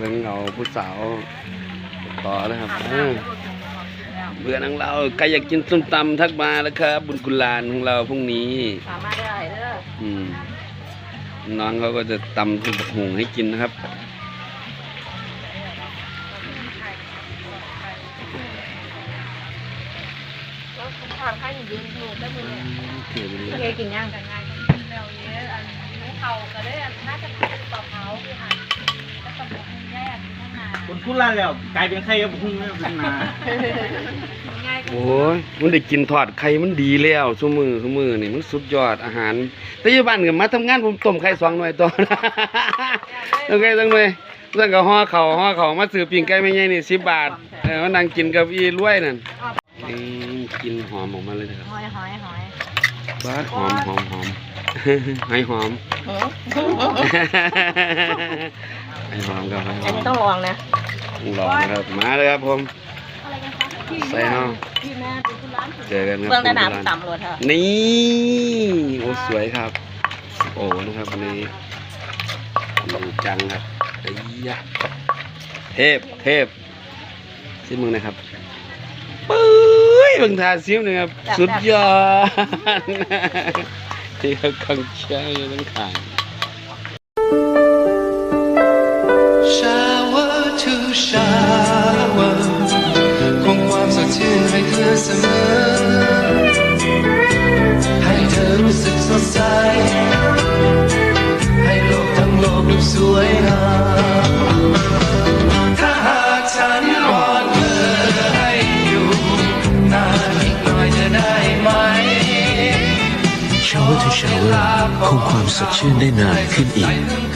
เบิ่งเอาผู้สาวต่อเลยครับเออเบื่อนังเราใครอยากกินส้มตำทักมาแล้วครับ บุญกุลานของเราพรุ่งนี้สามารถได้เด้ออืมน้องเขาก็จะตำซุปหุงให้กินนะครับแล้วทานข้าวยืนอยู่ได้มือเนี่ยเกี่ยวไปเลเคยยกินย่างกันง่ายแล้วเยอะอัน คนพูดล่าแล้วกลายเป็นใครกับพุ่งไม่เป็นนาง่ายก็โอ้ยมันได้กินทอดไข่มันดีแล้วซุมือซุมือนี่มันสุดยอดอาหาร แต่อยี่บ้านก็มาทำงานผมต้มไข่สองหน่วยต่อ ต้มไข่ตั้งหน่วยตั้งก็ห่อเข่าวห่อเข่าวมาซื้อปิ้งไก่ไม่ใหญ่นี่สิบบาทเออมานั่งกินกับอีรวยนั่นนี่กินหอมออกมาเลยนะครับหอยหอยหอยบ้าดหอมหอมหอมให้หอม ให้หอมครับให้หอัอนมนี้ต้องลองนะลองนะครับมาเลยครับผมอะไรกันคะใส่เฮาพี่แม่เป็นผู้ร้านเจอกันครับเบื้องแต่คุณน้ำร้านต่ำรถเถอะนี่โอ้สวยครับ โอ้นะครับวันนี้ดูจังครับไอ้ยะเทพเทพซิมึงนะครับปุ้ยเบางทาซิมนะครับ สุดยอด ที่เขาคังเชียอยู่ทั้งขาง ชาวเวอร์ทูชาวเวอร์คงความสดชื่นได้นานขึ้นอีก